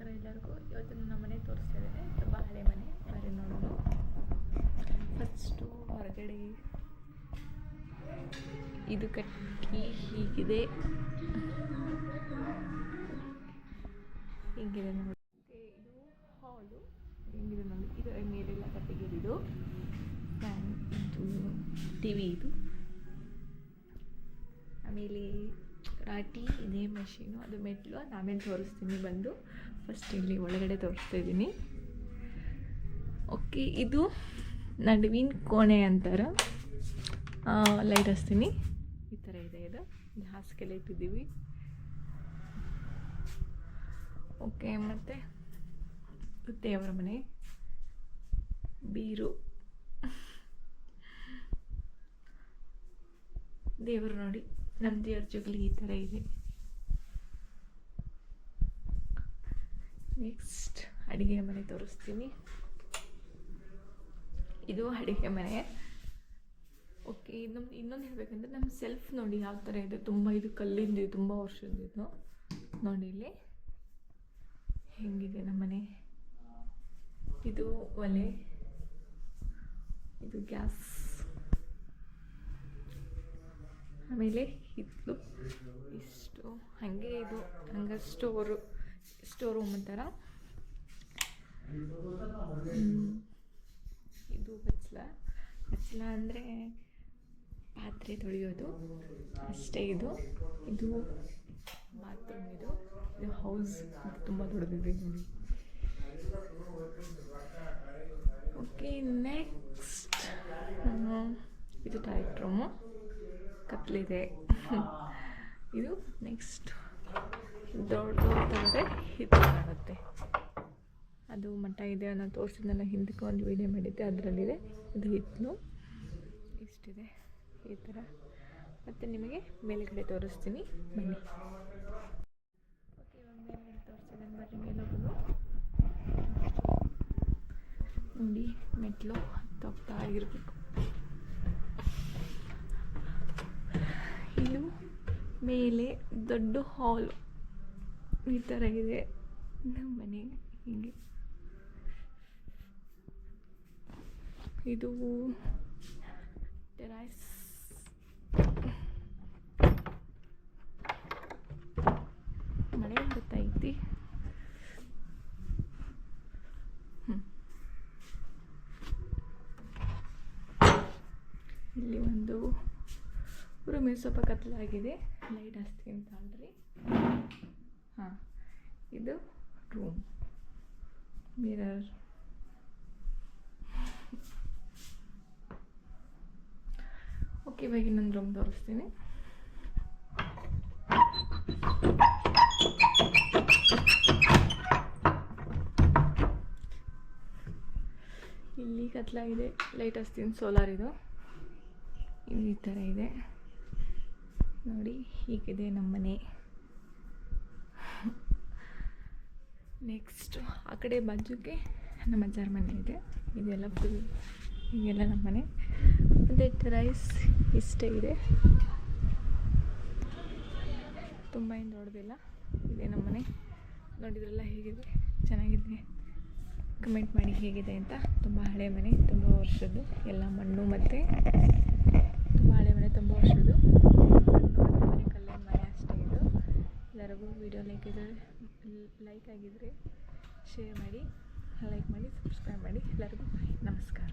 ನಮಸ್ಕಾರ ಎಲ್ಲರಿಗೂ ಇವತ್ತು ನಮ್ಮ ಮನೆ ತೋರಿಸ್ತಾ ಇದ್ದೇನೆ. ತುಂಬ ಹಳೆ ಮನೆ. ಬರೀ ನೋಡೋದು ಫಸ್ಟು ಹೊರಗಡೆ ಇದು ಕಟ್ಟಿ ಹೀಗಿದೆ. ಹೀಗಿದೆ ನೋಡಿ. ಇದು ಹಾಲು. ಹೆಂಗಿದೆ ನೋಡಿ. ಇದು ಮೇಲೆಲ್ಲ ಕಟ್ಟಿಗೆದಿದು ಫ್ಯಾನ್ ಇದು ಟಿ ವಿ ಇದು. ಆಮೇಲೆ ರಾಟಿ, ಇದೇ ಮಷೀನು ಅದು ಮೆಟ್ಲು. ಅದು ಆಮೇಲೆ ತೋರಿಸ್ತೀನಿ ಬಂದು. ಫಸ್ಟ್ ಇಲ್ಲಿ ಒಳಗಡೆ ತೋರಿಸ್ತಾ ಇದ್ದೀನಿ. ಓಕೆ ಇದು ನಡುವಿನ ಕೋಣೆ ಅಂತಾರೆ. ಲೈಟ್ ಹಚ್ತೀನಿ. ಈ ಥರ ಇದೆ ಇದು. ಹಾಸಿಗೆಲ್ಲ ಇಟ್ಟಿದ್ದೀವಿ ಓಕೆ ಮತ್ತು ದೇವರ ಮನೆ. ಬೀರು. ದೇವರು ನೋಡಿ ನಮ್ಮ ದೇವ್ರ ಈ ಥರ ಇದೆ. ನೆಕ್ಸ್ಟ್ ಅಡುಗೆ ಮನೆ ತೋರಿಸ್ತೀನಿ. ಇದು ಅಡುಗೆ ಮನೆ. ಓಕೆ ಇನ್ನೊಂದು ಇನ್ನೊಂದು ಹೇಳಬೇಕಂದ್ರೆ ನಮ್ಮ ಸೆಲ್ಫ್ ನೋಡಿ ಯಾವ ಥರ ಇದೆ. ತುಂಬ ಇದು ಕಲ್ಲಿಂದು ತುಂಬ ವರ್ಷದ್ದು ನೋಡಿ ಇಲ್ಲಿ. ಹೆಂಗಿದೆ ನಮ್ಮನೆ ಇದು ಒಲೆ. ಇದು ಗ್ಯಾಸ್. ಆಮೇಲೆ ಹಿತ್ತಲು ಇಷ್ಟು. ಹಾಗೆ ಇದು. ಹಂಗಷ್ಟು ಸ್ಟೋರು ಸ್ಟೋರ್ ರೂಮ್ ಅಂತಾರ ಇದು ಹಚ್ಚಲ ಹಚ್ಚಲ ಅಂದರೆ ಪಾತ್ರೆ ತೊಳೆಯೋದು. ಅಷ್ಟೇ ಇದು. ಇದು ಬಾತ್ರೂಮ್ ಇದು. ಇದು ಹೌಸ್ ತುಂಬ ದೊಡ್ಡದಿದೆ ನೋಡಿ. ಓಕೆ ನೆಕ್ಸ್ಟ್ ಇದು ಟಾಯ್ಲೆಟ್ ರೂಮು ಕತ್ಲಿದೆ. ಇದು ನೆಕ್ಸ್ಟ್ ದೊಡ್ಡದಾದರೆ ಇದು ಕಾಣುತ್ತೆ. ಅದು ಮಠ ಇದೆ ನಾನು ತೋರಿಸಿದ್ನಲ್ಲ ಹಿಂದಕ್ಕೆ ಒಂದು ವೀಡಿಯೋ ಮಾಡಿದ್ದೆ, ಅದರಲ್ಲಿದೆ. ಇದು ಹಿತ್ತಲು ಇಷ್ಟಿದೆ ಈ ಥರ ಮತ್ತು ನಿಮಗೆ ಮೇಲುಗಡೆ ತೋರಿಸ್ತೀನಿ. ಬನ್ನಿ. ಓಕೆ, ಇವಾಗ ಮೇಲುಗಡೆ ತೋರಿಸಿದ್ದೇನೆ ಬರ್ರಿ ಮೇಲೊಬ್ಬರು ನೋಡಿ, ಮೆಟ್ಲು ಹತ್ತೋಗ್ತಾ ಇರಬೇಕು. ಇದು ಮೇಲೆ ದೊಡ್ಡ ಹಾಲ್ ಈ ಥರ ಇದೆ. ನಮ್ಮ ಮನೆ ಹಿಂಗೆ. ಇದು ಟೆರಾಸ್. ಮಳೆ ಐತಿ. ಇಲ್ಲಿ ಒಂದು ರೂಮೇ ಸ್ವಲ್ಪ ಕತ್ತಲಾಗಿದೆ. ಲೈಟ್ ಹಚ್ತೀನಿ ಅಂತ ಅಲ್ರಿ ಹಾಂ, ಇದು ರೂಮ್ ಮಿರರ್ ಓಕೆ ಇವಾಗ ಇನ್ನೊಂದು ರೂಮ್ ತೋರಿಸ್ತೀನಿ. ಇಲ್ಲಿ ಕತ್ಲಾಗಿದೆ ಲೈಟ್ ಹಚ್ತೀನಿ ಸೋಲಾರ್ ಇದು. ಇದು ಈ ಥರ ಇದೆ. ನೋಡಿ, ಹೀಗಿದೆ ನಮ್ಮ ಮನೆ ನೆಕ್ಸ್ಟ್ ಆ ಕಡೆ ಬಾಜುಗೆ ನಮ್ಮ ಅಜ್ಜಾರ ಮನೆ ಇದೆ. ಇದೆಲ್ಲ ಫುಲ್ ಹೀಗೆಲ್ಲ ನಮ್ಮ ಮನೆ. ಮತ್ತು ರೈಸ್ ಇಷ್ಟೇ ಇದೆ. ತುಂಬ ಏನು ದೊಡ್ಡದಿಲ್ಲ ಇದೆ ನಮ್ಮ ಮನೆ. ನೋಡಿದ್ರಲ್ಲ ಹೇಗಿದೆ? ಚೆನ್ನಾಗಿದೆ. ಕಮೆಂಟ್ ಮಾಡಿ ಹೇಗಿದೆ ಅಂತ. ತುಂಬ ಹಳೆ ಮನೆ, ತುಂಬ ವರ್ಷದ್ದು. ಎಲ್ಲ ಮಣ್ಣು ಮತ್ತು ತುಂಬ ಹಳೆ ಮನೆ, ತುಂಬ ವರ್ಷದ್ದು ಮಣ್ಣು ಮತ್ತು ಮನೆ ಕಲ್ಲಿನ ಮನೆ ಅಷ್ಟೇ ಇದು ಎಲ್ಲರಿಗೂ ವಿಡಿಯೋ ಲೈಕ್ ಇದ್ದರೆ ಲೈಕ್ ಆಗಿದ್ದರೆ ಶೇರ್ ಮಾಡಿ ಲೈಕ್ ಮಾಡಿ ಸಬ್ಸ್ಕ್ರೈಬ್ ಮಾಡಿ. ಎಲ್ಲರಿಗೂ ನಮಸ್ಕಾರ.